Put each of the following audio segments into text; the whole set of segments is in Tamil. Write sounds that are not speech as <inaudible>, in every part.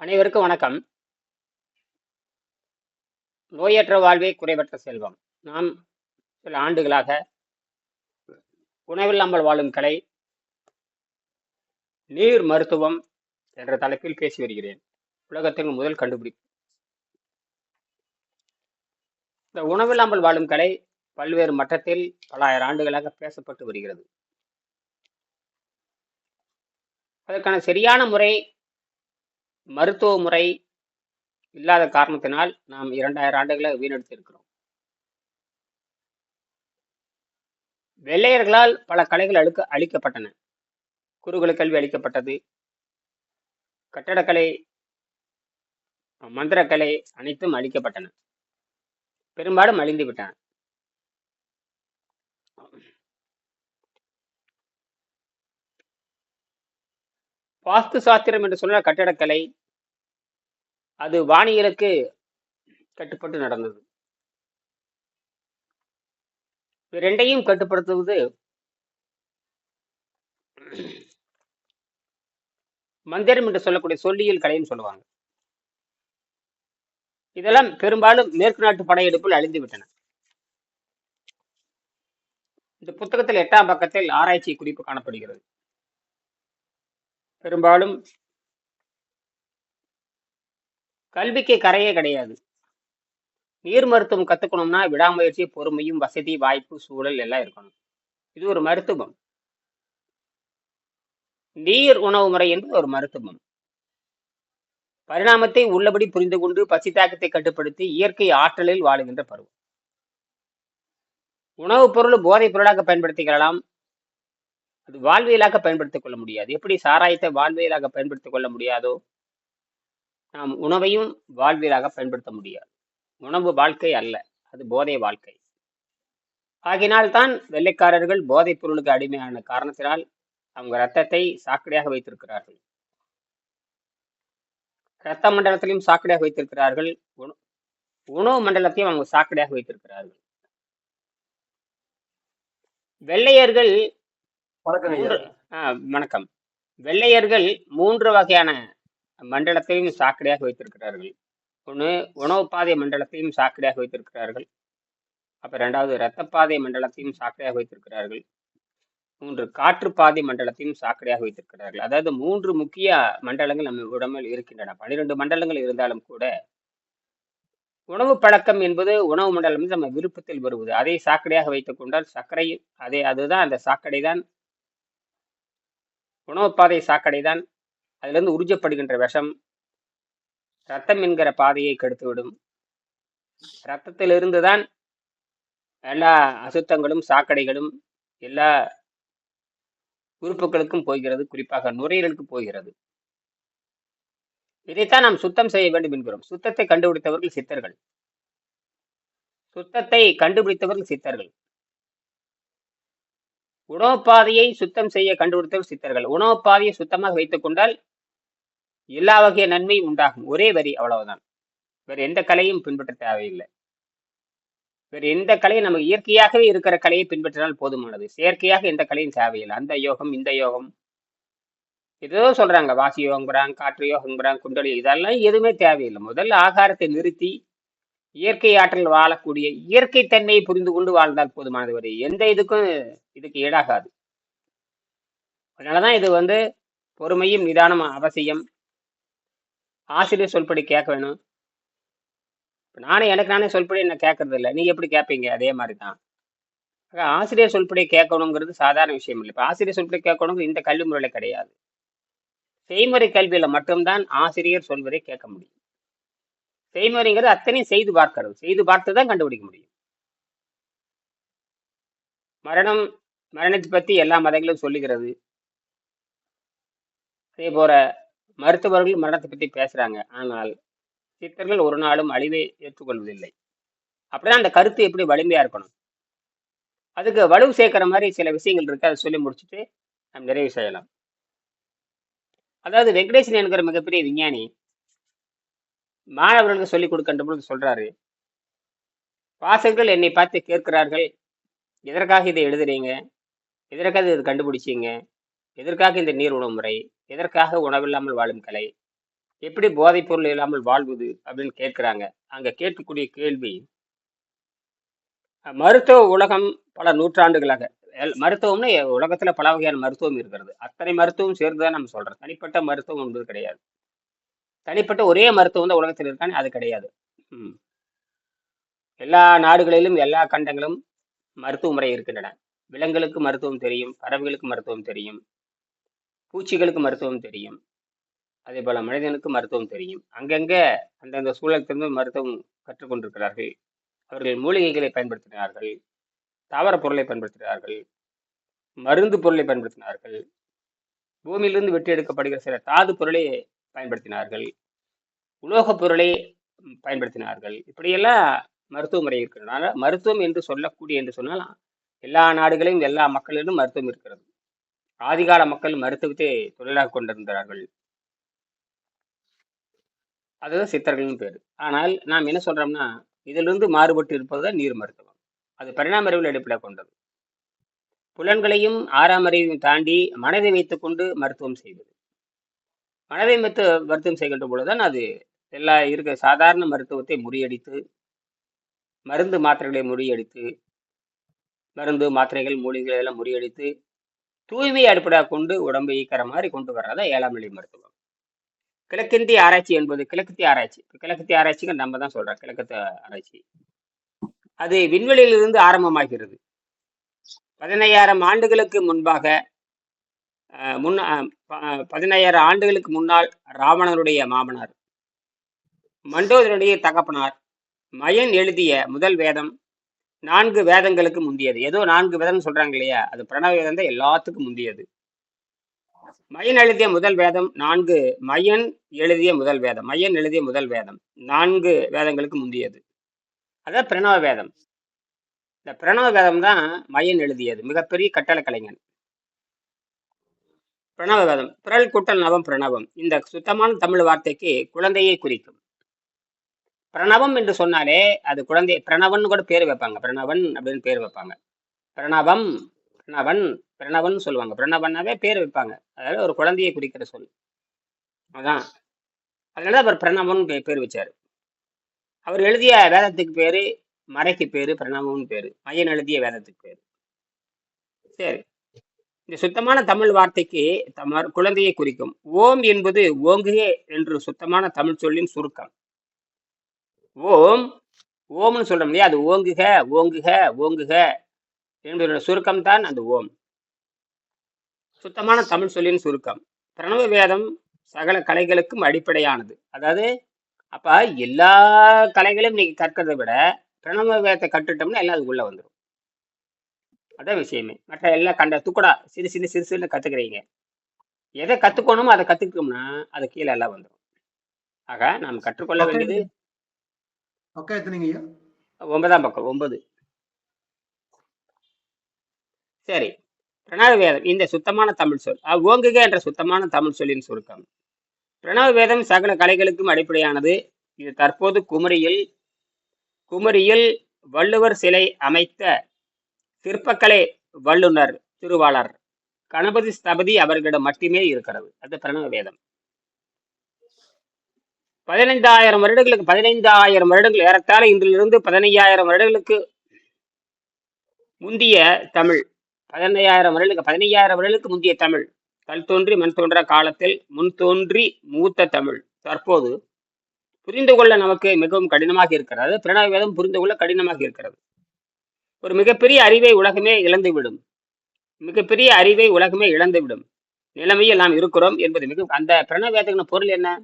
அனைவருக்கும் வணக்கம். நோயற்ற வாழ்வே குறைவற்ற செல்வம். நாம் சில ஆண்டுகளாக உணவில்லாமல் வாழும் கலை நீர் மருத்துவம் என்ற தலைப்பில் பேசி வருகிறேன். உலகத்தின் முதல் கண்டுபிடிப்பு இந்த உணவில்லாமல் வாழும் கலை பல்வேறு மட்டத்தில் பல ஆயிரம் ஆண்டுகளாக பேசப்பட்டு வருகிறது. அதற்கான சரியான முறை மருத்துவ முறை இல்லாத காரணத்தினால் நாம் இரண்டாயிரம் ஆண்டுகளை வீணடித்திருக்கிறோம். வெள்ளையர்களால் பல கலைகள் அழுக்க அழிக்கப்பட்டன. குருகுல கல்வி அளிக்கப்பட்டது. கட்டடக்கலை மந்திரக்கலை அனைத்தும் அழிக்கப்பட்டன. பெரும்பாலும் அழிந்து விட்டன வாஸ்து சாஸ்திரம் என்று சொன்ன கட்டடக்கலை அது வானியலுக்கு கட்டுப்பட்டு நடந்தது. ரெண்டையும் கட்டுப்படுத்துவது மந்திரம் என்று சொல்லக்கூடிய சொல்லியல் கலைன்னு சொல்லுவாங்க. இதெல்லாம் பெரும்பாலும் மேற்கு நாட்டு படையெடுப்பில் அழிந்து விட்டன இந்த புத்தகத்தில் எட்டாம் பக்கத்தில் ஆராய்ச்சி குறிப்பு காணப்படுகிறது. பெரும்பாலும் கல்விக்கு கரையே கிடையாது. நீர் மருத்துவம் கத்துக்கணும்னா விடாமுயற்சி பொறுமையும் வசதி வாய்ப்பு சூழல் எல்லாம் இருக்கணும். இது ஒரு மருத்துவம். நீர் உணவு முறை என்பது ஒரு மருத்துவம். பரிணாமத்தை உள்ளபடி புரிந்து கொண்டு பசித்தாக்கத்தை கட்டுப்படுத்தி இயற்கை ஆற்றலில் வாழுகின்ற பருவம். உணவுப் பொருள் போதைப் பொருளாக பயன்படுத்திக்கலாம் அது வாழ்வியலாக பயன்படுத்திக் கொள்ள முடியாது. எப்படி சாராயத்தை வாழ்வியலாக பயன்படுத்திக் கொள்ள முடியாதோ நாம் உணவையும் வாழ்வியலாக பயன்படுத்த முடியாது. உணவு வாழ்க்கை அல்ல அது போதை வாழ்க்கை. ஆகினால்தான் வெள்ளைக்காரர்கள் போதைப் பொருளுக்கு அடிமையான காரணத்தினால் அவங்க ரத்தத்தை சாக்கடையாக வைத்திருக்கிறார்கள். இரத்த மண்டலத்திலையும் சாக்கடையாக வைத்திருக்கிறார்கள். உணவு மண்டலத்தையும் அவங்க சாக்கடையாக வைத்திருக்கிறார்கள். வெள்ளையர்கள் வணக்கம் வணக்கம். வெள்ளையர்கள் மூன்று வகையான மண்டலத்தையும் சாக்கடையாக வைத்திருக்கிறார்கள். ஒன்று உணவு பாதை மண்டலத்தையும் சாக்கடையாக வைத்திருக்கிறார்கள். அப்போ ரெண்டாவது இரத்தப்பாதை மண்டலத்தையும் சாக்கடையாக வைத்திருக்கிறார்கள். மூன்று காற்றுப்பாதை மண்டலத்தையும் சாக்கடையாக வைத்திருக்கிறார்கள். அதாவது மூன்று முக்கிய மண்டலங்கள் நம்ம உடம்பில் இருக்கின்றன. பன்னிரெண்டு மண்டலங்கள் இருந்தாலும் கூட உணவு பழக்கம் என்பது உணவு மண்டலம் வந்து நம்ம விருப்பத்தில் வருவது. அதை சாக்கடையாக வைத்துக் கொண்டால் சர்க்கரை அதே அதுதான் அந்த சாக்கடை தான் உணவுப்பாதை சாக்கடை தான். அதிலிருந்து உறிஞ்சப்படுகின்ற விஷம் ரத்தம் என்கிற பாதையை கெடுத்துவிடும். ரத்தத்திலிருந்து தான் எல்லா அசுத்தங்களும் சாக்கடைகளும் எல்லா உறுப்புகளுக்கும் போகிறது குறிப்பாக நுரையீரலுக்கு போகிறது. இதைத்தான் நாம் சுத்தம் செய்ய வேண்டும் என்கிறோம். சுத்தத்தை கண்டுபிடித்தவர்கள் சித்தர்கள். சுத்தத்தை கண்டுபிடித்தவர்கள் சித்தர்கள். உணவுப்பாதையை சுத்தம் செய்ய கண்டுபிடித்தவர் சித்தர்கள். உணவுப்பாதையை சுத்தமாக வைத்துக் கொண்டால் எல்லா வகைய நன்மையும் உண்டாகும். ஒரே வரி அவ்வளவுதான். வேற எந்த கலையும் பின்பற்ற தேவையில்லை. வேறு எந்த கலையும் நமக்கு இயற்கையாகவே இருக்கிற கலையை பின்பற்றினால் போதுமானது. செயற்கையாக எந்த கலையும் தேவையில்லை. அந்த யோகம் இந்த யோகம். ஏதோ சொல்றாங்க. வாசி யோகங்கிறாங்க காற்று யோகங்கிறாங்க குண்டலி இதெல்லாம் எதுவுமே தேவையில்லை. முதல்ல ஆகாரத்தை நிறுத்தி இயற்கை ஆற்றல் வாழக்கூடிய இயற்கை தன்மையை புரிந்து கொண்டு வாழ்ந்தால் போதுமானது வரை எந்த இதுக்கும் இதுக்கு ஈடாகாது. அதனாலதான் இது வந்து பொறுமையும் நிதானம் அவசியம். ஆசிரியர் சொல்படி கேட்க வேணும். இப்ப நானே எனக்கு நானே சொல்படி என்ன கேட்கறது இல்லை நீங்க எப்படி கேட்பீங்க? அதே மாதிரி தான் ஆக ஆசிரியர் சொல்படி கேட்கணுங்கிறது சாதாரண விஷயம் இல்லை. இப்போ ஆசிரியர் சொல்படி கேட்கணுங்கிறது இந்த கல்வி முறையில் கிடையாது. செய்முறை கல்வியில மட்டும்தான் ஆசிரியர் சொல்வதை கேட்க முடியும். செய்முறைங்கிறது அத்தனையும் செய்து பார்க்கிறது செய்து பார்த்து தான் கண்டுபிடிக்க முடியும். மரணம் மரணத்தை பத்தி எல்லா மதங்களும் சொல்லுகிறது. அதே போல மருத்துவர்கள் மரணத்தை பற்றி பேசுறாங்க. ஆனால் சித்தர்கள் ஒரு நாளும் அழிவை ஏற்றுக்கொள்வதில்லை. அப்படிதான் அந்த கருத்து எப்படி வலிமையா இருக்கணும். அதுக்கு வலு சேர்க்குற மாதிரி சில விஷயங்கள் இருக்கு. அதை சொல்லி முடிச்சுட்டு நாம் நிறைவு செய்யலாம். அதாவது வெங்கடேசன் என்கிற மிகப்பெரிய விஞ்ஞானி மாணவர்களுக்கு சொல்லிக் கொடுக்கின்ற பொழுது சொல்றாரு. வாசகர்கள் என்னை பார்த்து கேட்கிறார்கள். எதற்காக இதை எழுதுறீங்க? எதற்காக இதை கண்டுபிடிச்சீங்க? எதற்காக இந்த நீர் உணவு முறை? எதற்காக உணவில்லாமல் வாழும் கலை? எப்படி போதைப் பொருள் இல்லாமல் வாழ்வது? அப்படின்னு கேட்கிறாங்க. அங்க கேட்கக்கூடிய கேள்வி மருத்துவ உலகம் பல நூற்றாண்டுகளாக மருத்துவம்னா உலகத்துல பல வகையான மருத்துவம் இருக்கிறது. அத்தனை மருத்துவம் சேர்ந்துதான் நம்ம சொல்றோம். தனிப்பட்ட மருத்துவம் என்பது கிடையாது. தனிப்பட்ட ஒரே மருத்துவம் தான் உலகத்தில் இருக்கானே அது கிடையாது. எல்லா நாடுகளிலும் எல்லா கண்டங்களும் மருத்துவ முறை இருக்கின்றன. விலங்குகளுக்கு மருத்துவம் தெரியும் பறவைகளுக்கு மருத்துவம் தெரியும் பூச்சிகளுக்கு மருத்துவம் தெரியும் அதே போல மனிதனுக்கு மருத்துவம் தெரியும். அங்கங்க அந்தந்த சூழலுக்கு மருத்துவம் கற்றுக்கொண்டிருக்கிறார்கள். அவர்கள் மூலிகைகளை பயன்படுத்தினார்கள் தாவர பொருளை பயன்படுத்தினார்கள் மருந்து பொருளை பயன்படுத்தினார்கள். பூமியிலிருந்து வெட்டி எடுக்கப்படுகிற சில தாது பொருளை பயன்படுத்தினார்கள். உலோகப் பொருளை பயன்படுத்தினார்கள். இப்படியெல்லாம் மருத்துவ முறை இருக்கிறதுனால மருத்துவம் என்று சொல்லக்கூடிய என்று சொன்னால் எல்லா நாடுகளிலும் எல்லா மக்களிலும் மருத்துவம் இருக்கிறது. ஆதிகால மக்கள் மருத்துவத்தை தொழிலாக கொண்டிருந்தார்கள். அதுதான் சித்தர்களின் பேர். ஆனால் நாம் என்ன சொல்றோம்னா இதிலிருந்து மாறுபட்டு இருப்பதுதான் நீர் மருத்துவம். அது பரிணாம அறிவில் அடிப்படை கொண்டது. புலன்களையும் ஆறாம் அறிவையும் தாண்டி மனதை வைத்துக்கொண்டு மருத்துவம் செய்வது. மனதை வைத்து மருத்துவம் செய்கின்ற பொழுதுதான் அது எல்லா இருக்க சாதாரண மருத்துவத்தை முறியடித்து மருந்து மாத்திரைகளை முறியடித்து மருந்து மாத்திரைகள் மூலிகைகள் எல்லாம் முறியடித்து தூய்மையை அடிப்படையாக கொண்டு உடம்பை ஈக்கிற மாதிரி கொண்டு வர்றதா ஏழாம் நிலை மருத்துவம். கிழக்கிந்திய ஆராய்ச்சி என்பது கிழக்கத்திய ஆராய்ச்சி. கிழக்கத்திய ஆராய்ச்சிக்கு நம்ம தான் சொல்றோம் கிழக்கத்திய ஆராய்ச்சி. அது விண்வெளியிலிருந்து ஆரம்பமாகிறது. பதினையாயிரம் ஆண்டுகளுக்கு முன்பாக முன்ன முன் பதினையாயிரம் ஆண்டுகளுக்கு முன்னால் ராவணனுடைய மாமனார். மண்டோதரனுடைய தகப்பனார். மயன் எழுதிய முதல் வேதம் நான்கு வேதங்களுக்கு முந்தியது. ஏதோ நான்கு வேதம் சொல்றாங்க இல்லையா? அது பிரணவ வேதம் தான் எல்லாத்துக்கும் முந்தியது. மயன் எழுதிய முதல் வேதம் நான்கு மயன் எழுதிய முதல் வேதம் மயன் எழுதிய முதல் வேதம் நான்கு வேதங்களுக்கு முந்தியது. அதான் பிரணவ வேதம். இந்த பிரணவ வேதம் தான் மயன் எழுதியது. மிகப்பெரிய கட்டளை கலைஞன். பிரணவவேதம் பிறல் கூட்டல் நவம் பிரணவம் இந்த சுத்தமான தமிழ் வார்த்தைக்கு குழந்தையை குறிக்கும். பிரணவம் என்று சொன்னாலே அது குழந்தை பிரணவன் கூட பேர் வைப்பாங்க. பிரணவன் அப்படின்னு பேர் வைப்பாங்க. பிரணவம் பிரணவன் பிரணவன் சொல்லுவாங்க. பிரணவன்னாவே பேர் வைப்பாங்க. அதாவது ஒரு குழந்தையை குறிக்கிற சொல். அதான். அதனால அவர் பிரணவன் பேர் வச்சார். அவர் எழுதிய வேதத்துக்கு பேரு மறைக்கு பேரு பிரணவம்னு பேரு. மையன் எழுதிய வேதத்துக்கு பேரு. சரி. இந்த சுத்தமான தமிழ் வார்த்தைக்கு தமர் குழந்தையை குறிக்கும். ஓம் என்பது ஓங்குகே என்று சுத்தமான தமிழ் சொல்லின் சுருக்கம். ஓம் ஓம்னு சொல்றோம் இல்லையா? அது ஓங்குக ஓங்குக ஓங்குக என்பதோட சுருக்கம் தான் அந்த ஓம். சுத்தமான தமிழ் சொல்லின் சுருக்கம். பிரணவ வேதம் சகல கலைகளுக்கும் அடிப்படையானது. அதாவது அப்ப எல்லா கலைகளையும் நீங்க கற்கிறதை விட பிரணவ வேதத்தை கற்றுட்டோம்னா எல்லாம் அதுக்குள்ள வந்துடும் அதான் விஷயமே. மற்ற எல்லாம் கண்ட துக்குடா சிறு சிறு சிறு சிறு கத்துக்கிறீங்க. எதை கத்துக்கணுமோ அதை கத்துக்கிட்டோம்னா அது கீழே எல்லாம் வந்துடும் ஆக நாம் கற்றுக்கொள்ள வேண்டியது ஒன்பதாம் பக்கம் ஒன்பது. சரி. பிரணவ வேதம் இந்த சுத்தமான தமிழ் சொல். ஓங்குக என்ற சுத்தமான தமிழ் சொல்லின் சுருக்கம். பிரணவ வேதம் சகல கலைகளுக்கும் அடிப்படையானது. இது தற்போது குமரியில் குமரியில் வள்ளுவர் சிலை அமைத்த சிற்பக்கலை வல்லுனர் திருவாளர் கணபதி ஸ்தபதி அவர்களிடம் மட்டுமே இருக்கிறது. அது பிரணவ வேதம். பதினைந்தாயிரம் வருடங்களுக்கு பதினைந்தாயிரம் வருடங்கள் ஏறத்தாழ இன்றிலிருந்து பதினையாயிரம் வருடங்களுக்கு முந்திய தமிழ் பதினையாயிரம் வருடங்களுக்கு பதினையாயிரம் வருடங்களுக்கு முந்திய தமிழ் கல் தோன்றி மண் தோன்றா காலத்தில் முன் தோன்றி மூத்த தமிழ். தற்போது புரிந்து கொள்ள நமக்கு மிகவும் கடினமாக இருக்கிறது. பிரணவ வேதம் புரிந்து கொள்ள கடினமாக இருக்கிறது. ஒரு மிகப்பெரிய அறிவை உலகமே இழந்துவிடும். மிகப்பெரிய அறிவை உலகமே இழந்துவிடும். நிலைமையில் நாம் இருக்கிறோம் என்பது மிக அந்த பிரணவ பொருள் என்ன?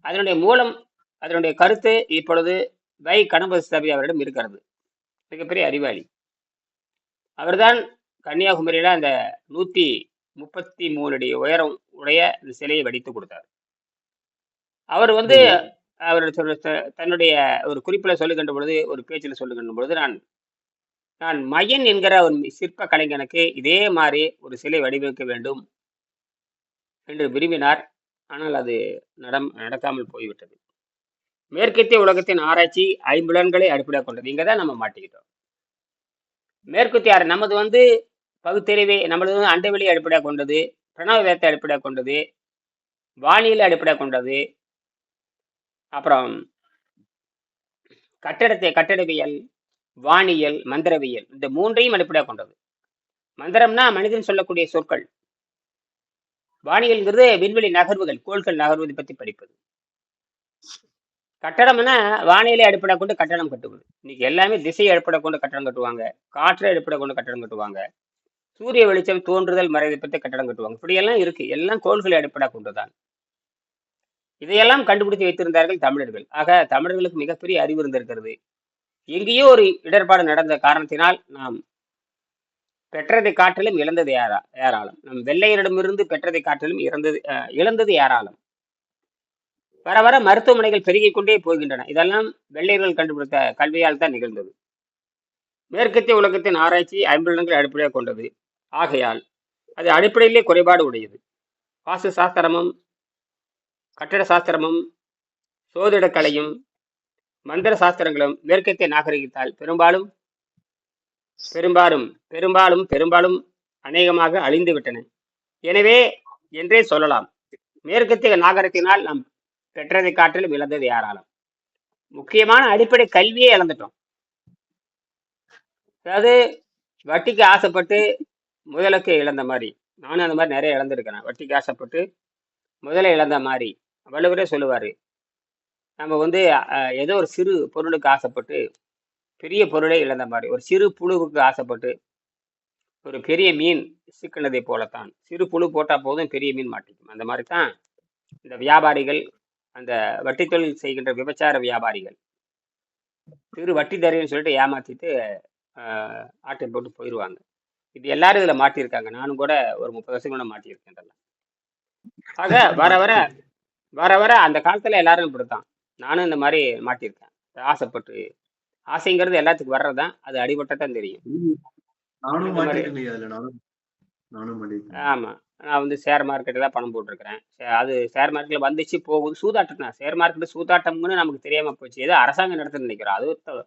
அதனுடைய மூலம் அதனுடைய கருத்து இப்பொழுது வை கணபதி ஸ்தபதி அவரிடம் இருக்கிறது. மிகப்பெரிய அறிவாளி. அவர்தான் கன்னியாகுமரியில அந்த நூத்தி முப்பத்தி மூணு அடி உயரம் உடைய அந்த சிலையை வடித்து கொடுத்தார். அவர் வந்து சரிங்க அவர் தன்னுடைய ஒரு குறிப்பில் சொல்லுகின்ற பொழுது ஒரு பேச்சில் சொல்லுகின்ற பொழுது நான் நான் மயன் என்கிற ஒரு சிற்ப கலைஞனுக்கு இதே மாதிரி ஒரு சிலை வடிவமைக்க வேண்டும் என்று விரும்பினார். ஆனால் அது நடம் நடக்காமல் போய்விட்டது. மேற்கத்திய உலகத்தின் ஆராய்ச்சி ஐம்புலன்களை அடிப்படையாக கொண்டது. இங்கே தான் நம்ம மாட்டிக்கிட்டோம். மேற்கத்திய நமது வந்து பகுத்தறிவை நமது வந்து அண்டவெளி அடிப்படையாக கொண்டது பிரணவ வேதத்தை அடிப்படையாக கொண்டது வானியலை அடிப்படையாக கொண்டது அப்புறம் கட்டடத்தை கட்டடவியல் வானியல் மந்திரவியல் இந்த மூன்றையும் அடிப்படையாக கொண்டது. மந்திரம்னா மனிதன் சொல்லக்கூடிய சொற்கள். வானியல்ங்கிறது விண்வெளி நகர்வுகள் கோள்கள் நகர்வதை பற்றி படிப்பது. கட்டடம்னா வானிலை அடிப்படை கொண்டு கட்டடம் கட்டுவது. இன்னைக்கு எல்லாமே திசையை அடிப்படை கொண்டு கட்டடம் கட்டுவாங்க. காற்றை அடிப்படை கொண்டு கட்டடம் கட்டுவாங்க. சூரிய வெளிச்சம் தோன்றுதல் மறைவை பற்றி கட்டடம் கட்டுவாங்க. இப்படியெல்லாம் இருக்கு. எல்லாம் கோள்களை அடிப்படை கொண்டுதான். இதையெல்லாம் கண்டுபிடித்து வைத்திருந்தார்கள் தமிழர்கள். ஆக தமிழர்களுக்கு மிகப்பெரிய அறிவு இருந்திருக்கிறது. எங்கேயோ ஒரு இடர்பாடு நடந்த காரணத்தினால் நாம் பெற்றதை காட்டிலும் இழந்தது யாரா ஏராளம். நம் வெள்ளையரிடமிருந்து பெற்றதை காட்டிலும் இறந்தது இழந்தது ஏராளம். வர வர மருத்துவமனைகள் பெருகிக் கொண்டே போகின்றன. இதெல்லாம் வெள்ளையர்கள் கண்டுபிடித்த கல்வியால் தான் நிகழ்ந்தது. மேற்கத்திய உலகத்தின் ஆராய்ச்சி ஐம்பது அடிப்படையாக கொண்டது. ஆகையால் அது அடிப்படையிலே குறைபாடு உடையது. வாஸ்து சாஸ்திரமும் கட்டட சாஸ்திரமும் சோதிடக்கலையும் மந்திர சாஸ்திரங்களும் மேற்கத்திய நாகரிகத்தால் பெரும்பாலும் பெரும்பாலும் பெரும்பாலும் பெரும்பாலும் அநேகமாக அழிந்து விட்டன எனவே என்றே சொல்லலாம். மேற்கத்திய நாகரிகத்தினால் நாம் பெற்றதை காட்டிலும் இழந்தது யாராலும். முக்கியமான அடிப்படை கல்வியே இழந்துட்டோம். அதாவது வட்டிக்கு ஆசைப்பட்டு முதலுக்கு இழந்த மாதிரி நானும் அந்த மாதிரி நிறைய இழந்திருக்கிறேன் வட்டிக்கு ஆசைப்பட்டு முதல்ல இழந்த மாதிரி வள்ளுவரே சொல்லுவார். நம்ம வந்து ஏதோ ஒரு சிறு பொருளுக்கு ஆசைப்பட்டு பெரிய பொருளே இழந்த மாதிரி ஒரு சிறு புழுவுக்கு ஆசைப்பட்டு ஒரு பெரிய மீன் சிக்கினதை போலத்தான் சிறு புழு போட்டால் போதும் பெரிய மீன் மாட்டிக்கும். அந்த மாதிரி தான் இந்த வியாபாரிகள் அந்த வட்டி தொழில் செய்கின்ற விபச்சார வியாபாரிகள் சிறு வட்டி தரேன்னு சொல்லிட்டு ஏமாற்றிட்டு ஆட்டை போட்டு போயிடுவாங்க இது எல்லாரும் இதில் மாட்டியிருக்காங்க. நானும் கூட ஒரு முப்பது வருஷம் கூட மாட்டியிருக்கேன் இதெல்லாம். ஆக வர வர வர வர அந்த காலத்தில் எல்லாரும் இப்படித்தான். நானும் இந்த மாதிரி மாட்டியிருக்கேன் ஆசைப்பட்டு ஆசைங்கிறது எல்லாத்துக்கும் வர்றதுதான். அது அடிபட்டதான் தெரியும். நானும் இந்த மாதிரி மாட்டிருக்கேன் இல்லையா அதுல. நானும் நானும் மாட்டிருக்கேன் ஆமாம் நான் வந்து ஷேர் மார்க்கெட்டில் தான் பணம் போட்டிருக்கிறேன். அது ஷேர் மார்க்கெட்டில் வந்துச்சு போகுது. சூதாட்டம் தான். ஷேர் மார்க்கெட் சூதாட்டம்னு நமக்கு தெரியாமல் போச்சு. ஏதோ அரசாங்கம் நடத்துன்னு நினைக்கிறோம். அது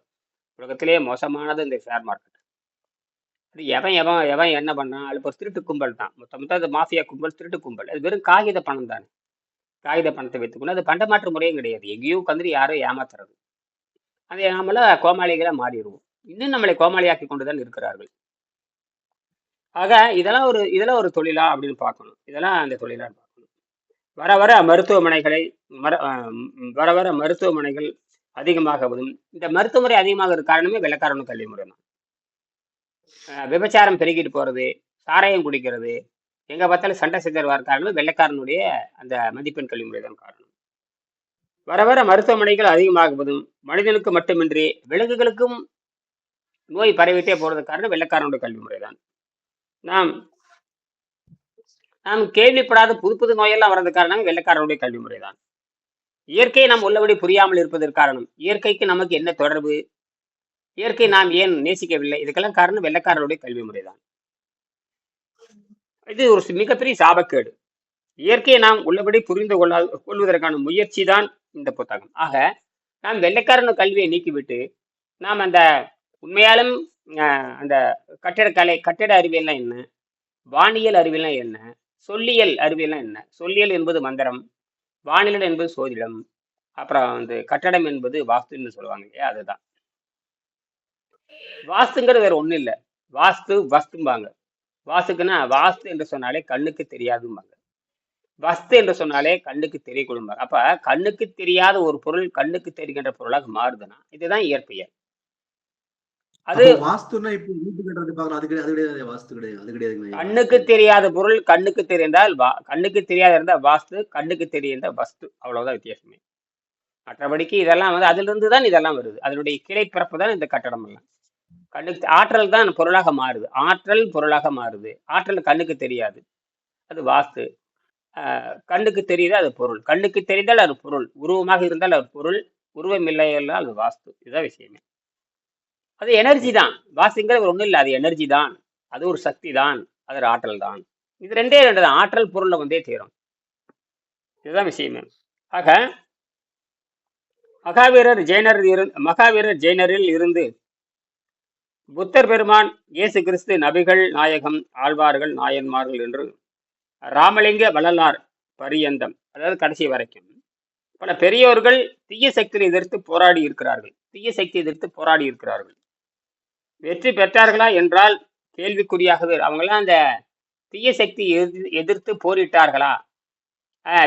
உலகத்திலேயே மோசமானது இந்த ஷேர் மார்க்கெட் அது எவன் எவன் எவன் என்ன பண்ணான் அது ஒரு திருட்டு கும்பல் தான். மொத்த மொத்தம் அது மாஃபியா கும்பல் திருட்டு கும்பல். அது வெறும் காகித பணம் தானே. காகித பணத்தை வைத்துக்கொண்டு அது பண்டமாற்று முறையும் கிடையாது. எங்கேயோ உட்காந்து யாரோ ஏமாத்துறது. அதை நாமள கோமாளிகளாக மாறிடுவோம். இன்னும் நம்மளை கோமாளியாக்கி கொண்டுதான் இருக்கிறார்கள். ஆக இதெல்லாம் ஒரு இதெல்லாம் ஒரு தொழிலா அப்படின்னு பார்க்கணும். இதெல்லாம் அந்த தொழிலா பார்க்கணும். வர வர மருத்துவமனைகளை மர வர வர மருத்துவமனைகள் அதிகமாகவும் இந்த மருத்துவமுறை அதிகமாகிறது காரணமே வெள்ளக்காரனு கல்வி முறை தான் விபச்சாரம் பெருகிட்டு போறது சாராயம் குடிக்கிறது எங்க பார்த்தாலும் சண்டை சிதர் வர காரணம் வெள்ளைக்காரனுடைய அந்த மதிப்பெண் கல்வி முறைதான் காரணம். வர வர மருத்துவமனைகள் அதிகமாகுவதும் மனிதனுக்கு மட்டுமின்றி விலங்குகளுக்கும் நோய் பரவிட்டே போறது காரணம் வெள்ளைக்காரனுடைய கல்வி முறை தான். நாம் நாம் கேள்விப்படாத புது புது நோயெல்லாம் வர்றது காரணம் வெள்ளைக்காரனுடைய கல்வி முறைதான் இயற்கை நாம் உள்ளபடி புரியாமல் இருப்பதற்கு காரணம் இயற்கைக்கு நமக்கு என்ன தொடர்பு? இயற்கை நாம் ஏன் நேசிக்கவில்லை? இதுக்கெல்லாம் காரணம் வெள்ளைக்காரனுடைய கல்வி முறை தான். இது ஒரு மிகப்பெரிய சாபக்கேடு. இயற்கையை நாம் உள்ளபடி புரிந்து கொள்ள கொள்வதற்கான முயற்சி தான் இந்த புத்தகம். ஆக நாம் வெள்ளைக்காரன கல்வியை நீக்கிவிட்டு நாம் அந்த உண்மையாலும் அந்த கட்டிடக்கலை கட்டிட அறிவியல்லாம் என்ன? வானியல் அறிவியல்லாம் என்ன? சொல்லியல் அறிவியல்லாம் என்ன? சொல்லியல் என்பது மந்திரம் வானிலை என்பது சோதிடம் அப்புறம் வந்து கட்டடம் என்பது வாஸ்துன்னு சொல்லுவாங்க இல்லையா அதுதான். வாஸ்துங்கிறது வேற ஒன்றும் இல்லை. வாஸ்து வஸ்தும்பாங்க. வாஸ்துக்குன்னா வாஸ்து என்று சொன்னாலே கண்ணுக்கு தெரியாதும்பாங்க. வஸ்து என்று சொன்னாலே கண்ணுக்கு தெரியக்கூடும்பாங்க. அப்ப கண்ணுக்கு தெரியாத ஒரு பொருள் கண்ணுக்கு தெரிகின்ற பொருளாக மாறுதுன்னா இதுதான் இயற்பியல். அது வாஸ்துன்னா இப்போ வீட்டு கட்டுறது பாக்கலாம் அது கிடையாது அது கிடையாது வாஸ்து கிடையாது. அது கிடையாது கண்ணுக்கு தெரியாத பொருள் கண்ணுக்கு தெரிந்தால் வா கண்ணுக்கு தெரியாத இருந்தால் வாஸ்து கண்ணுக்கு தெரிந்த வஸ்து. அவ்வளவுதான் வித்தியாசமே. மற்றபடிக்கு இதெல்லாம் வந்து அதிலிருந்து தான் இதெல்லாம் வருது. அதனுடைய கிளை பிறப்பு தான் இந்த கட்டடம் எல்லாம். கண்ணுக்கு ஆற்றல் தான் பொருளாக மாறுது. ஆற்றல் பொருளாக மாறுது. ஆற்றல் கண்ணுக்கு தெரியாது. அது வாஸ்து. கண்ணுக்கு தெரியுது அது பொருள். கண்ணுக்கு தெரிந்தால் அது பொருள். உருவமாக இருந்தால் அது பொருள். உருவம் இல்லை அது வாஸ்து. இதுதான் விஷயமே. அது எனர்ஜி தான். வாஸ்துங்கிறது ஒன்றும் இல்லை. அது எனர்ஜி தான். அது ஒரு சக்தி தான். அது ஒரு ஆற்றல் தான். இது ரெண்டே ரெண்டு தான். ஆற்றல் பொருளை வந்தே தீரும். இதுதான் விஷயமே. ஆக மகாவீரர் ஜெயினர் இரு மகாவீரர் ஜெயினரில் இருந்து புத்தர் பெருமான் இயேசு கிறிஸ்து நபிகள் நாயகம் ஆழ்வார்கள் நாயன்மார்கள் என்று ராமலிங்க வள்ளலார் பரியந்தம் அதாவது கடைசி வரைக்கும். பல பெரியோர்கள் தீய சக்தியை எதிர்த்து போராடி இருக்கிறார்கள். தீய சக்தியை எதிர்த்து போராடி இருக்கிறார்கள். வெற்றி பெற்றார்களா என்றால் கேள்விக்குறியாகவே அவங்களாம் அந்த தீய சக்தி எதிர்- எதிர்த்து போரிட்டார்களா?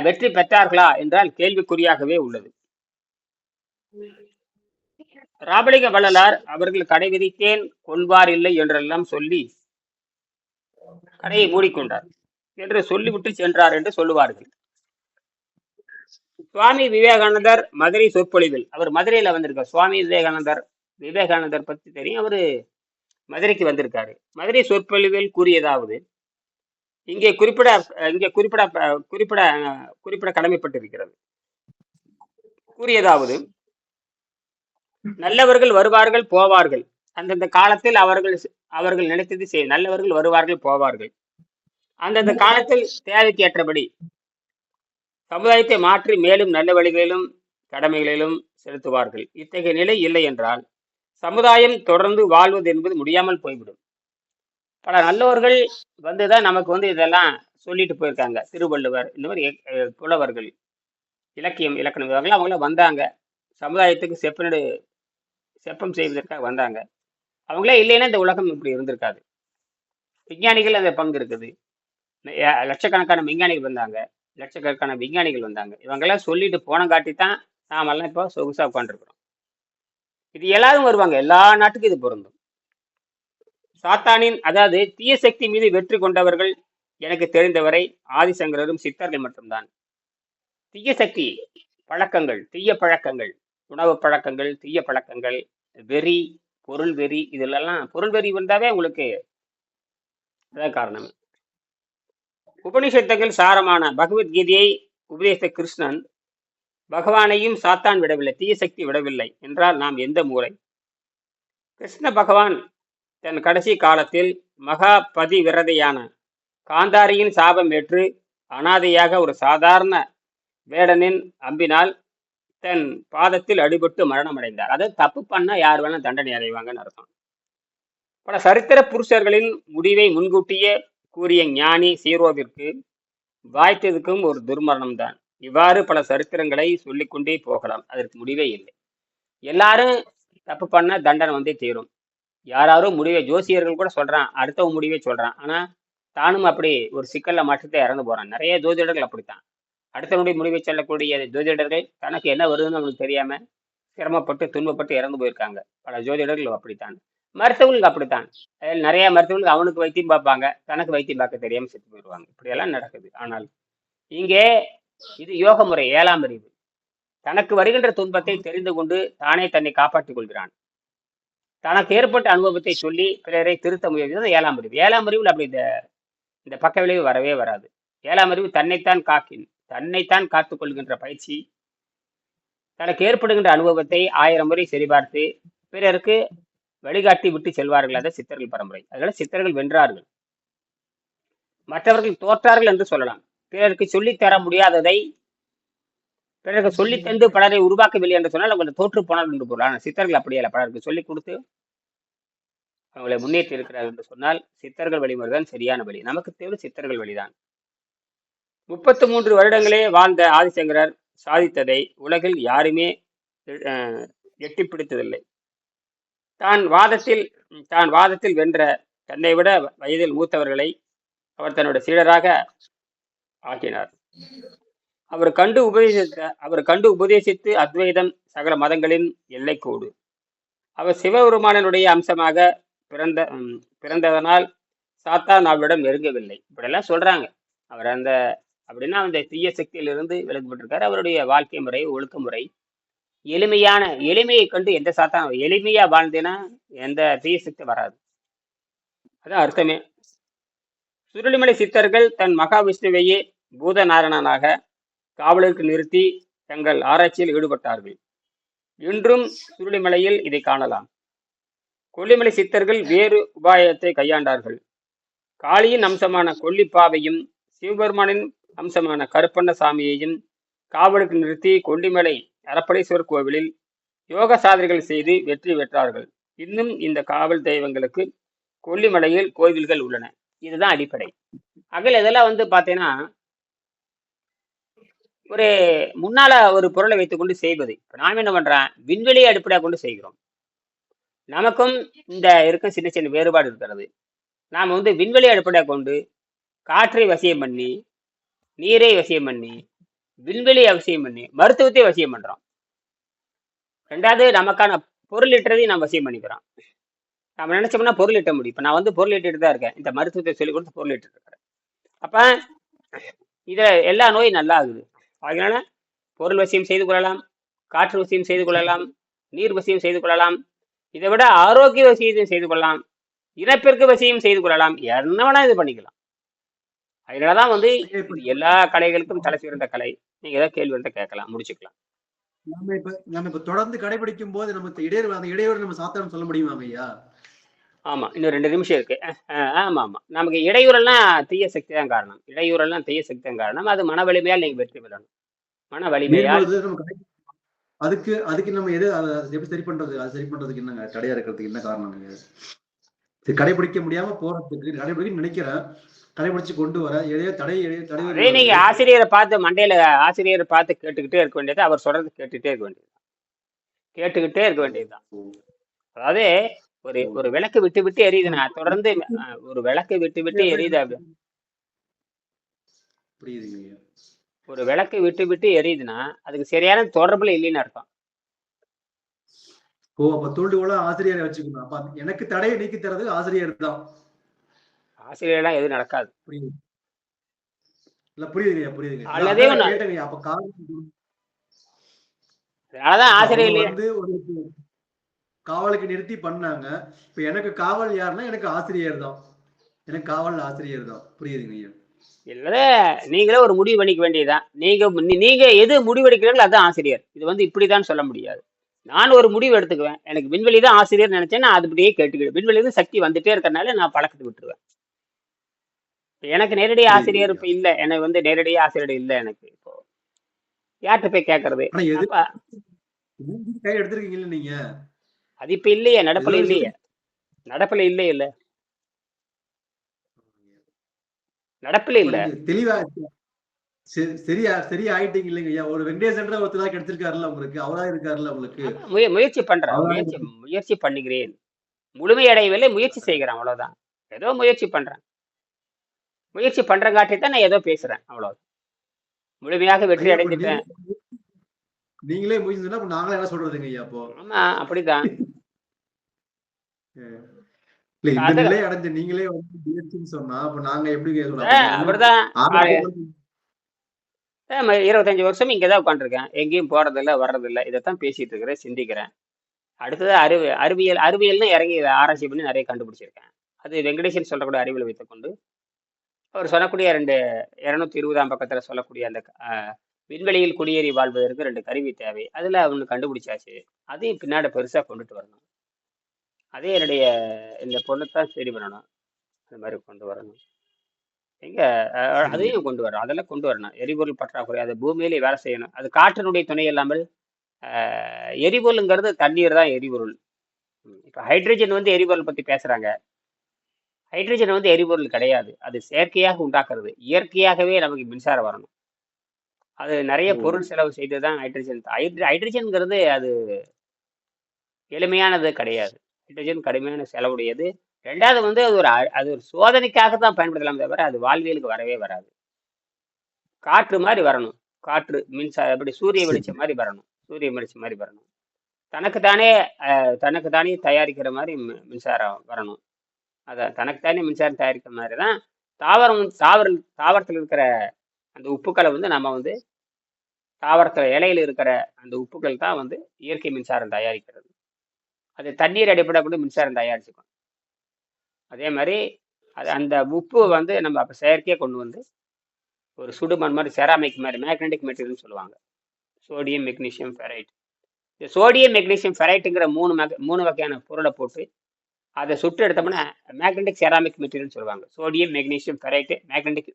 வெற்றி பெற்றார்களா என்றால் கேள்விக்குறியாகவே உள்ளது. ராபலிக வள்ளலார் அவர்கள் கடை விதித்தேன் கொள்வார் இல்லை என்றெல்லாம் சொல்லி கடையை மூடிக்கொண்டார். என்று சொல்லிவிட்டு சென்றார் என்று சொல்லுவார்கள். சுவாமி விவேகானந்தர் மதுரை சொற்பொழிவில் அவர் மதுரையில வந்திருக்கார். சுவாமி விவேகானந்தர் விவேகானந்தர் பத்தி தெரியும். அவரு மதுரைக்கு வந்திருக்காரு. மதுரை சொற்பொழிவில் கூறியதாவது இங்கே குறிப்பிட இங்கே குறிப்பிட குறிப்பிட குறிப்பிட கடமைப்பட்டிருக்கிறது. கூறியதாவது நல்லவர்கள் வருவார்கள் போவார்கள். அந்தந்த காலத்தில் அவர்கள் அவர்கள் நினைத்தது செய் நல்லவர்கள் வருவார்கள் போவார்கள். அந்தந்த காலத்தில் தேவைக்கு ஏற்றபடி சமுதாயத்தை மாற்றி மேலும் நல்ல வழிகளிலும் கடமைகளிலும் செலுத்துவார்கள். இத்தகைய நிலை இல்லை என்றால் சமுதாயம் தொடர்ந்து வாழ்வது என்பது முடியாமல் போய்விடும். பல நல்லவர்கள் வந்துதான் நமக்கு வந்து இதெல்லாம் சொல்லிட்டு போயிருக்காங்க. திருவள்ளுவர் இந்த மாதிரி புலவர்கள் இலக்கியம் இலக்கணம் அவங்களாம் அவங்கள வந்தாங்க. சமுதாயத்துக்கு செப்பனடு செப்பம் செய்வதற்காக வந்தாங்க. அவங்களே இல்லைன்னா இந்த உலகம் இப்படி இருந்திருக்காது. விஞ்ஞானிகள் அந்த பங்கு இருக்குது. லட்சக்கணக்கான விஞ்ஞானிகள் வந்தாங்க. லட்சக்கணக்கான விஞ்ஞானிகள் வந்தாங்க. இவங்கெல்லாம் சொல்லிட்டு போன காட்டி தான் நாமெல்லாம் இப்போ சொகுசா உட்காந்துருக்குறோம் இது எல்லாரும் வருவாங்க. எல்லா நாட்டுக்கும் இது பொருந்தும். சாத்தானின் அதாவது தீய சக்தி மீது வெற்றி கொண்டவர்கள் எனக்கு தெரிந்தவரை ஆதிசங்கரரும் சித்தர்கள் மட்டும்தான். தீய சக்தி பழக்கங்கள் தீய பழக்கங்கள் உணவு பழக்கங்கள் தீய பழக்கங்கள் வெறி பொருள் வெறி இதிலெல்லாம் பொருள் வெறி வந்தாவே உங்களுக்கு அதான் காரணம். உபனிஷத்துகள் சாரமான பகவத்கீதையை உபதேசித்த கிருஷ்ணன் பகவானையும் சாத்தான் விடவில்லை தீய சக்தி விடவில்லை என்றால் நாம் எந்த மூலை கிருஷ்ண பகவான் தன் கடைசி காலத்தில் மகா பதிவிரதையான காந்தாரியின் சாபம் ஏற்று அனாதையாக ஒரு சாதாரண வேடனின் அம்பினால் தன் பாதத்தில் அடிபட்டு மரணமடைந்தார். அதை தப்பு பண்ணா யார் வேணா தண்டனை அடைவாங்கன்னு அர்த்தம். பல சரித்திர புருஷர்களின் முடிவை முன்கூட்டியே கூறிய ஞானி சீரோவிற்கு வாய்த்ததுக்கும் ஒரு துர்மரணம் தான் இவ்வாறு பல சரித்திரங்களை சொல்லிக்கொண்டே போகலாம். அதற்கு முடிவே இல்லை. எல்லாரும் தப்பு பண்ண தண்டனை வந்தே தீரும். யாராரும் முடிவை ஜோசியர்கள் கூட சொல்றான் அடுத்தவன் முடிவே சொல்றான். ஆனா தானும் அப்படி ஒரு சிக்கல்ல மாற்றத்தை இறந்து போறான். நிறைய ஜோதிடர்கள் அப்படித்தான். அடுத்தவனுடைய முடிவை சொல்லக்கூடிய ஜோதிடர்கள் தனக்கு என்ன வருதுன்னு அவங்களுக்கு தெரியாம சிரமப்பட்டு துன்பப்பட்டு இறந்து போயிருக்காங்க. பல ஜோதிடர்கள் அப்படித்தான். மருத்துவர்களுக்கு அப்படித்தான். நிறைய மருத்துவர்கள் அவனுக்கு வைத்தியம் பார்ப்பாங்க. தனக்கு வைத்தியம் பார்க்க தெரியாம செத்து போயிடுவாங்க. இப்படியெல்லாம் நடக்குது. ஆனால் இங்கே இது யோக முறை ஏழாம் அறிவு. தனக்கு வருகின்ற துன்பத்தை தெரிந்து கொண்டு தானே தன்னை காப்பாற்றிக் கொள்கிறான். தனக்கு ஏற்பட்ட அனுபவத்தை சொல்லி பிறரை திருத்த முயற்சி. ஏழாம் அறிவு. ஏழாம் அறிவில் அப்படி இந்த இந்த பக்க விளைவு வரவே வராது. ஏழாம் அறிவு தன்னைத்தான் காக்கின். தன்னைத்தான் காத்துக் கொள்கின்ற பயிற்சி தனக்கு ஏற்படுகின்ற அனுபவத்தை ஆயிரம் முறை சரிபார்த்து பிறருக்கு வழிகாட்டி விட்டு செல்வார்கள் அதை சித்தர்கள் பரம்பரை. அதனால சித்தர்கள் வென்றார்கள். மற்றவர்கள் தோற்றார்கள் என்று சொல்லலாம். பிறருக்கு சொல்லித்தர முடியாததை பிறருக்கு சொல்லித் தந்து பலரை உருவாக்கவில்லை என்று சொன்னால் அவங்க தோற்று போனார்கள் என்று பொருள். ஆனால் சித்தர்கள் அப்படியே அல்ல. பலருக்கு சொல்லிக் கொடுத்து அவங்களை முன்னேற்றி இருக்கிறார்கள் என்று சொன்னால் சித்தர்கள் வழிமுறைதான் சரியான வழி. நமக்கு தேவை சித்தர்கள் வழிதான். முப்பத்து மூன்று வருடங்களே வாழ்ந்த ஆதிசங்கரர் சாதித்ததை உலகில் யாருமே எட்டி பிடித்ததில்லை தான் வாதத்தில் தான் வாதத்தில் வென்ற தன்னை விட வயதில் மூத்தவர்களை அவர் தன்னுடைய சீடராக ஆக்கினார். அவர் கண்டு உபதேசித்த அவர் கண்டு உபதேசித்து அத்வைதம் சகல மதங்களின் எல்லைக்கோடு. அவர் சிவபெருமானனுடைய அம்சமாக பிறந்த பிறந்ததனால் சாத்தான் அவரிடம் நெருங்கவில்லை. இப்படியெல்லாம் சொல்றாங்க. அவர் அந்த அப்படின்னா அந்த தீய சக்தியிலிருந்து விலக்கப்பட்டிருக்காரு அவருடைய வாழ்க்கை முறை ஒழுக்க முறை. எளிமையான எளிமையை கண்டு எந்த சாத்தான் எளிமையா வாழ்ந்தேன்னா எந்த தீய சக்தி வராது. அதான் அர்த்தமே. சுருளிமலை சித்தர்கள் தன் மகாவிஷ்ணுவையே பூதநாரணனாக காவலருக்கு நிறுத்தி தங்கள் ஆராய்ச்சியில் ஈடுபட்டார்கள். இன்றும் சுருளிமலையில் இதை காணலாம். கொல்லிமலை சித்தர்கள் வேறு உபாயத்தை கையாண்டார்கள். காளியின் அம்சமான கொல்லிப்பாவையும் சிவபெருமானின் அம்சமான கருப்பண்ண சாமியையும் காவலுக்கு நிறுத்தி கொல்லிமலை அறப்படீஸ்வரர் கோவிலில் யோக சாதனைகள் செய்து வெற்றி பெற்றார்கள். இன்னும் இந்த காவல் தெய்வங்களுக்கு கொல்லிமலையில் கோவில்கள் உள்ளன. இதுதான் அடிப்படை. அகல் இதெல்லாம் வந்து பார்த்தீங்கன்னா ஒரு முன்னால ஒரு பொருளை வைத்துக்கொண்டு செய்வது. இப்போ நாம் என்ன பண்றேன் விண்வெளியை அடிப்படையாக கொண்டு செய்கிறோம். நமக்கும் இந்த இருக்கும் சின்ன சின்ன வேறுபாடு இருக்கிறது. நாம் வந்து விண்வெளி அடிப்படையாக கொண்டு காற்றை வசியம் பண்ணி நீரை வசியம் பண்ணி விண்வெளி அவசியம் பண்ணி மருத்துவத்தை வசியம் பண்றோம். ரெண்டாவது நமக்கான பொருள் இட்டுறதையும் நம்ம வசியம் பண்ணிக்கிறோம். நம்ம நினைச்சோம்னா பொருள் இட்ட முடியும். இப்போ நான் வந்து பொருள் இட்டுட்டு தான் இருக்கேன். இந்த மருத்துவத்தை சொல்லிக் கொடுத்து பொருள் இருக்கிறேன். அப்ப இதை எல்லா நோயும் நல்லா ஆகுது. அதனால பொருள் வசியம் செய்து கொள்ளலாம் காற்று வசியம் செய்து கொள்ளலாம் நீர் வசியம் செய்து கொள்ளலாம் இதை விட ஆரோக்கிய வசியத்தையும் செய்து கொள்ளலாம் இனப்பெருக்க வசியம் செய்து கொள்ளலாம் என்ன வேணா இது பண்ணிக்கலாம். அதனாலதான் வந்து எல்லா கலைகளுக்கும் தலை சிறந்த கலை. நீங்க ஏதாவது கேள்வி இருந்தா கேட்கலாம். முடிச்சுக்கலாம். நம்ம இப்ப நம்ம இப்ப தொடர்ந்து கடைபிடிக்கும் போது நமக்கு இடையூறு அந்த இடையூறு நம்ம சாத்தனம் சொல்ல முடியுமா ஐயா? ஆமா இன்னும் ரெண்டு நிமிஷம் இருக்கு. ஆமா ஆமா. நமக்கு இடையூறெல்லாம் தீய சக்தி தான் காரணம். இடையூறெல்லாம் தீய சக்தி தான் காரணம். அது மன வலிமையால் நீங்க வெற்றி பெறணும். மன வலிமையால் நம்ம அதுக்கு அதுக்கு நம்ம எது எப்படி சரி பண்றது? அது சரி பண்றதுக்கு என்ன தடையா இருக்கிறதுக்கு என்ன காரணம் கடைபிடிக்க முடியாம போறதுக்கு கடைபிடிக்க நினைக்கிறேன். கடைபிடிச்சு கொண்டு வர எதையோ தடை எதையோ தடை நீங்க ஆசிரியரை பார்த்து மண்டையில ஆசிரியரை பார்த்து கேட்டுக்கிட்டே இருக்க வேண்டியது அவர் சொல்றது கேட்டுக்கிட்டே இருக்க வேண்டியது. கேட்டுக்கிட்டே இருக்க வேண்டியதுதான் அதாவது ஒரு ஒரு விளக்கு விட்டு விட்டு எரியுதுன்னா தொடர்ந்து <laughs> ஒரு விளக்கு விட்டு விட்டு எரியுது அப்படி? ஒரு விளக்கு விட்டு விட்டு எரியுதுன்னா அதுக்கு சரியான தொடர்புல இல்லைன்னு அர்த்தம். ஓ அப்ப தூண்டுகோல ஆசிரியரை வச்சுக்கணும். அப்ப எனக்கு தடையை நீக்கி தரது ஆசிரியர் தான். ஆசிரியர்லாம் எதுவும் நடக்காது. புரியுது. இல்ல புரியுதுங்க. புரியுதுங்க அல்லதே அதான் ஒண்ணு- கேட்டேங்க அப்ப காவல் அதனாலதான் ஆசிரியர் வந்து காவலுக்கு நிறுத்தி பண்ணாங்க. இப்ப எனக்கு காவல் யாருன்னா எனக்கு ஆசிரியர் தான். எனக்கு காவல் ஆசிரியர் தான். புரியுதுங்க ஐயா இல்ல நீங்களே ஒரு முடிவு பண்ணிக்க வேண்டியதுதான். நீங்க நீங்க எது முடிவெடுக்கிறீங்களோ அதுதான் ஆசிரியர். இது வந்து இப்படிதான் சொல்ல முடியாது. நான் ஒரு முடிவு எடுத்துக்குவேன். எனக்கு விண்வெளி தான் ஆசிரியர் நினைச்சேன் நான் அதுபடியே கேட்டுக்கிடுவேன் விண்வெளி சக்தி வந்துட்டே இருக்கறனால நான் பழக்கத்தை விட்டுருவேன். எனக்கு நேரடி ஆசிரியர் இப்ப இல்ல. எனக்கு வந்து நேரடி ஆசிரியர் இல்ல எனக்கு இப்போ. யார்கிட்ட போய் அப்ப கை எடுத்திருக்கீங்கல்ல நீங்க? அது இப்ப இல்லையே நடப்புல இல்லையே. நடப்புல இல்லையே இல்ல. நடப்புல இல்ல. தெளிவா சரி சரியா சரியா ஆயிட்டீங்க இல்லைங்க ஐயா ஒரு வெங்கடேசன்ற ஒருத்தர் கிடைச்சிருக்காருல்ல உங்களுக்கு? அவரா இருக்காருல்ல உங்களுக்கு? முயற்சி பண்றேன். முயற்சி முயற்சி பண்ணுகிறேன். முழுமையடையவில்லை முயற்சி செய்கிறேன் அவ்வளவுதான். ஏதோ முயற்சி பண்றேன். முயற்சி பண்றங்காட்டி தான் நான் ஏதோ பேசுறேன். அவ்வளவு முழுமையாக வெற்றி நீங்க- நீங்களே முயற்சி சொன்னா நாங்களே என்ன சொல்றதுங்க ஐயா அப்போ? ஆமா அப்படிதான். அடைஞ்ச நீங்களே சொன்னா அப்ப நாங்க எப்படி அப்படிதான். இருபத்தஞ்சு வருஷம் இங்கே தான் உட்காந்துருக்கேன் எங்கேயும் போறதில்ல வர்றதில்ல. இதைத்தான் பேசிட்டு இருக்கிறேன் சிந்திக்கிறேன். அடுத்தது அறிவு அறிவியல் அறிவியல்னு இறங்கி ஆராய்ச்சி பண்ணி நிறைய கண்டுபிடிச்சிருக்கேன். அது வெங்கடேசன் சொல்லக்கூடிய அறிவியல் வைத்துக்கொண்டு அவர் சொல்லக்கூடிய ரெண்டு இருநூத்தி இருபதாம் பக்கத்துல சொல்லக்கூடிய அந்த விண்வெளியில் குடியேறி வாழ்வதற்கு ரெண்டு கருவி தேவை. அதுல அவனு கண்டுபிடிச்சாச்சு. அதையும் பின்னாடி பெருசா கொண்டுட்டு வரணும். அதே என்னுடைய இந்த பொண்ணுத்தான் சரி பண்ணணும். அந்த மாதிரி கொண்டு வரணும். எங்க அதையும் கொண்டு வரணும். அதெல்லாம் கொண்டு வரணும். எரிபொருள் பற்றாக்குறை அது பூமியிலே வேலை செய்யணும். அது காற்றினுடைய துணை இல்லாமல் எரிபொருளுங்கிறது தண்ணீர் தான் எரிபொருள். இப்போ ஹைட்ரஜன் வந்து எரிபொருள் பற்றி பேசுகிறாங்க ஹைட்ரஜன் வந்து எரிபொருள் கிடையாது. அது செயற்கையாக உண்டாக்குறது. இயற்கையாகவே நமக்கு மின்சாரம் வரணும். அது நிறைய. பொருள் செலவு செய்து தான் ஹைட்ரஜன் ஹைட்ரஜன்ங்கிறது அது எளிமையானது கிடையாது. ஹைட்ரஜன் கடுமையான செலவுடையது. ரெண்டாவது வந்து அது ஒரு அது ஒரு சோதனைக்காக தான் பயன்படுத்தலாம் தவிர அது வாழ்வியலுக்கு வரவே வராது. காற்று மாதிரி வரணும். காற்று மின்சார எப்படி சூரிய வெளிச்சம் மாதிரி வரணும். சூரிய வெளிச்சம் மாதிரி வரணும். தனக்குத்தானே அஹ், தனக்குத்தானே தயாரிக்கிற மாதிரி மின்சாரம் வரணும். அதை தனக்குத்தானே மின்சாரம் தயாரிக்கிற மாதிரி தான் தாவரம் தாவர தாவரத்தில் இருக்கிற அந்த உப்புக்களை வந்து நம்ம வந்து தாவரத்தில் இலையில இருக்கிற அந்த உப்புக்கள் தான் வந்து இயற்கை மின்சாரம் தயாரிக்கிறது. அது தண்ணீர் அடிப்படை கூட மின்சாரம் தயாரிச்சுக்கும் அதே மாதிரி அது அந்த உப்பு வந்து நம்ம அப்போ செயற்கையாக கொண்டு வந்து ஒரு சுடுமண் மாதிரி செராமிக் மாதிரி மேக்னெட்டிக் மெட்டீரியல்னு சொல்லுவாங்க. Sodium magnesium ferrite. இந்த சோடியம் மெக்னீஷியம் ஃபெரைட்டுங்கிற மூணு மெக மூணு வகையான பொருளை போட்டு அதை சுட்டு எடுத்தோம்னா மேக்னெட்டிக் செராமிக் மெட்டீரியல் சொல்லுவாங்க sodium magnesium ferrite magnetic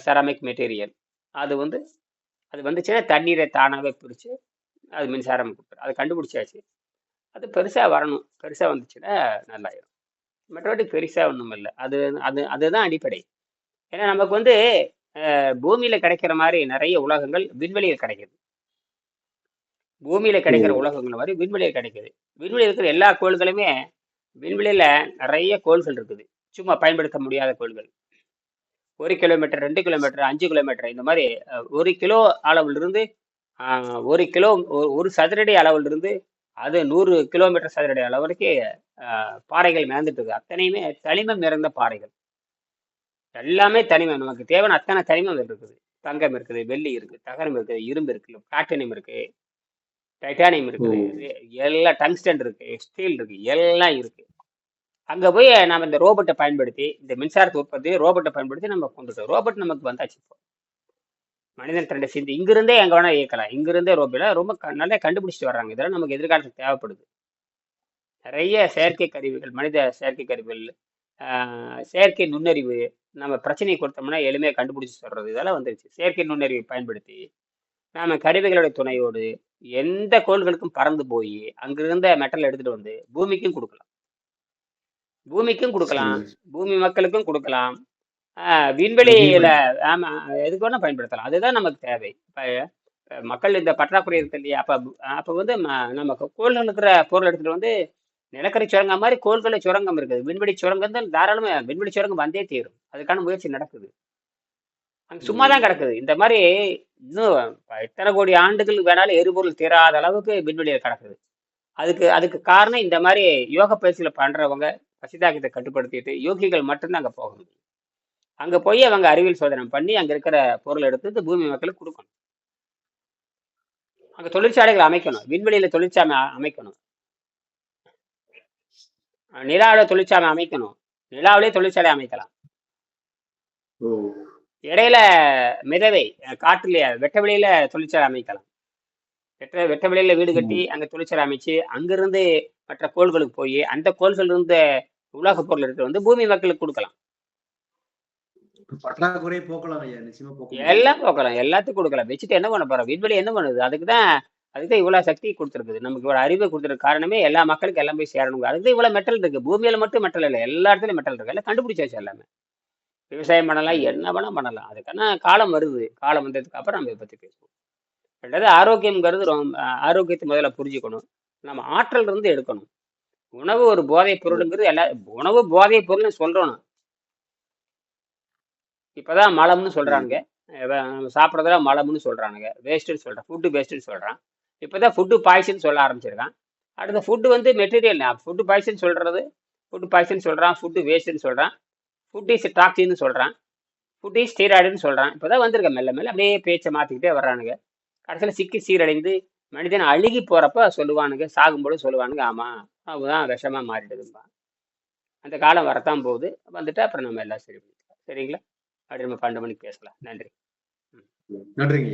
ceramic material அது வந்து அது வந்துச்சுன்னா தண்ணீரை தானாகவே பிரித்து அது மின்சாரம் கொடுத்துரும் அதை கண்டுபிடிச்சாச்சு அது பெருசா வரணும். பெருசா வந்துச்சுன்னா நல்லாயிரும். மற்றபடி பெருசா ஒண்ணும் இல்ல. அது அது அதுதான் அடிப்படை. ஏன்னா நமக்கு வந்து பூமியில கிடைக்கிற மாரி நெறைய உலகங்கள் விண்வெளியில கிடைக்குது. பூமியில! கிடைக்கிற உலகங்கள் மாரி விண்வெளியில கிடைக்குது. விண்வெளியில இருக்கிற எல்லா கோள்களுமே விண்வெளியில் நிறைய கோள்கள் இருக்குது. சும்மா பயன்படுத்த முடியாத கோள்கள். ஒரு கிலோமீட்டர், ரெண்டு கிலோமீட்டர், அஞ்சு கிலோமீட்டர் இந்த மாதிரி ஒரு கிலோ அளவிலிருந்து ஒரு கிலோ ஒ 1 சதுரடி அளவிலிருந்து அது நூறு கிலோமீட்டர் சதுரடி அளவு வரைக்கும் பாறைகள் மிதந்துட்டு இருக்கு. அத்தனையுமே தனிமம் நிறைந்த பாறைகள். எல்லாமே தனிமம். நமக்கு தேவையான அத்தனை தனிமம் இருக்குது. தங்கம் இருக்குது, வெள்ளி இருக்குது தகரம் இருக்குது, இரும்பு இருக்குது பிளாட்டினம் இருக்குது டைட்டானியம் ஓ! இருக்குது, எல்லாம் டங்ஸ்டன் இருக்கு, ஸ்டீல் இருக்கு, எல்லாம் இருக்கு. அங்க போய் நாம இந்த ரோபோட்ட பயன்படுத்தி, இந்த மின்சாரத்த உற்பத்தி ரோபோட்ட பயன்படுத்தி நம்ம கொண்டுட்டோம். ரோபோட் நமக்கு வந்தாச்சு இப்போ. மனிதன் தன்னுடைய சிந்தை இங்கிருந்தே எங்க வேணா இயக்கலாம். இங்கிருந்தே ரோபோல ரொம்ப நல்லா கண்டுபிடிச்சுட்டு வர்றாங்க. இதெல்லாம் நமக்கு எதிர்காலத்துல தேவைப்படுது. நெறைய செயற்கை கருவிகள், மனித செயற்கை கருவிகள், செயற்கை நுண்ணறிவு, நம்ம பிரச்சனைய கொடுத்தோம்னா எளிமையா கண்டுபிடிச்சு சொல்றது. இதெல்லாம் வந்துருச்சு. செயற்கை நுண்ணறிவை பயன்படுத்தி, நாம கருவிகளுடைய துணையோடு எந்த கோள்களுக்கும் பறந்து போயி, அங்கிருந்த மெட்டல் எடுத்துட்டு வந்து பூமிக்கும் குடுக்கலாம். பூமிக்கும் குடுக்கலாம். பூமி மக்களுக்கும் குடுக்கலாம். விண்வெளியில விண்வெளி. ஆமா எதுக்கு வேணா பயன்படுத்தலாம். அதுதான் நமக்கு தேவை. இப்ப மக்கள் இந்த பற்றாக்குறை இருக்கு இல்லையா? அப்ப அப்ப வந்து நம்ம கோள்ல இருக்கிற பொருள் எடுத்துட்டு வந்து நிலக்கரி சுரங்கம் மாரி கோள்கள்ல சுரங்கம் இருக்குது. விண்வெளி சுரங்கம் தான் தாராளமா விண்வெளி சுரங்கம் வந்தே தீரும். அதுக்கான முயற்சி நடக்குது. அங்க சும்மா தான். கிடக்குது. இந்த மாரி இன்னும் எத்தனை கோடி ஆண்டுகள் வேணாலும் எரிபொருள் தீராத அளவுக்கு விண்வெளியில் கிடக்குது. அதுக்கு அதுக்கு காரணம் இந்த மாதிரி யோக பயிற்சியில பண்றவங்க, பசிதாகத்த கட்டுப்படுத்திட்டு யோகிகள் மட்டும்தான் அங்கே போக முடியும். அங்க போய் அவங்க அறிவியல் சோதனை பண்ணி, அங்க இருக்கிற பொருள் எடுத்து பூமி மக்களுக்கு கொடுக்கணும் அங்க தொழிற்சாலைகள் அமைக்கணும். விண்வெளியில தொழிற்சாலை அமைக்கணும். நிலாவில் தொழிற்சாலை அமைக்கணும். நிலாவிலே தொழிற்சாலை அமைக்கலாம். இடையில மிதவை, காட்டுலயே வெட்ட வெளியில தொழிற்சாலை அமைக்கலாம். வெட்ட வெட்ட வெளியில வீடு கட்டி. அங்க தொழிற்சாலை அமைச்சு, அங்கிருந்து மற்ற கோள்களுக்கு போயி, அந்த கோள்கள்ல இருந்த உலோகப் பொருள் எடுத்துட்டு வந்து பூமி மக்களுக்கு குடுக்கலாம். போக்கலாம். எல்லாம் போக்கலாம். எல்லாத்துக்கும் குடுக்கலாம். வச்சுட்டு என்ன பண்ண போறோம்? விண்வெளி என்ன பண்ணுது? அதுக்கு தான் அதுக்கு தான் இவ்வளோ சக்தி குடுத்துருக்குது. நமக்கு இவ்வளோ அறிவ குடுத்துருக்க காரணமே எல்லா மக்களுக்கும் எல்லாம் போய் சேரணுங்க. அதுக்கு தான் இவ்வளோ மெட்டல் இருக்கு. பூமியில மட்டும் மெட்டல் இல்ல. எல்லா இடத்துலயும் மெட்டல் இருக்கு. எல்லாம் கண்டுபிடிச்சாச்சு எல்லாமே. விவசாயம் பண்ணலாம். என்ன வேணால் பண்ணலாம். அதுக்கான காலம் வருது. காலம் வந்ததுக்கு அப்புறம் நம்ம இதை பற்றி பேசுவோம். ரெண்டாவது ஆரோக்கியம்ங்கிறது ரொம்ப ஆரோக்கியத்தை முதல்ல புரிஞ்சுக்கணும். நம்ம ஆற்றல் இருந்து எடுக்கணும். உணவு ஒரு போதைப் பொருளுங்கிறது எல்லா உணவு போதைப் பொருள்னு சொல்கிறோம் இப்போதான் மலம்னு சொல்கிறானுங்க ம். நம்ம மலம்னு சொல்கிறானுங்க வேஸ்ட்டுன்னு சொல்கிறான் ஃபுட்டு வேஸ்ட்டுன்னு சொல்கிறான் இப்போ தான் ஃபுட்டு பாய்சன் சொல்ல ஆரம்பிச்சிருக்கான். அடுத்த ஃபுட்டு வந்து மெட்டீரியல் ஃபுட்டு பாய்சன் சொல்கிறது ஃபுட்டு பாய்சன் சொல்கிறான் ஃபுட்டு வேஸ்ட்டுன்னு சொல்கிறான் ஃபுட் இஸ் டாக்ஸின்னு சொல்கிறான் ஃபுட் இஸ் ஸ்டீராய்டுன்னு சொல்கிறான் இப்போ தான் வந்திருக்க மெல்ல மெல்ல அப்படியே பேச்சை மாற்றிக்கிட்டே வர்றானுங்க. கடைசியில் சிக்கி சீரடைந்து மனிதன் அழுகி போகிறப்ப சொல்லுவானுங்க. சாகும்போது சொல்லுவானுங்க. ஆமாம் அதுதான் விஷமாக மாறிடுதும்பா அந்த காலம் வரத்தான் போகுது. வந்துட்டு அப்புறம் நம்ம எல்லாம் சரி பண்ணிக்கலாம். சரிங்களா? அப்படி நம்ம 12 மணிக்கு பேசலாம். நன்றி. ம். நன்றிங்க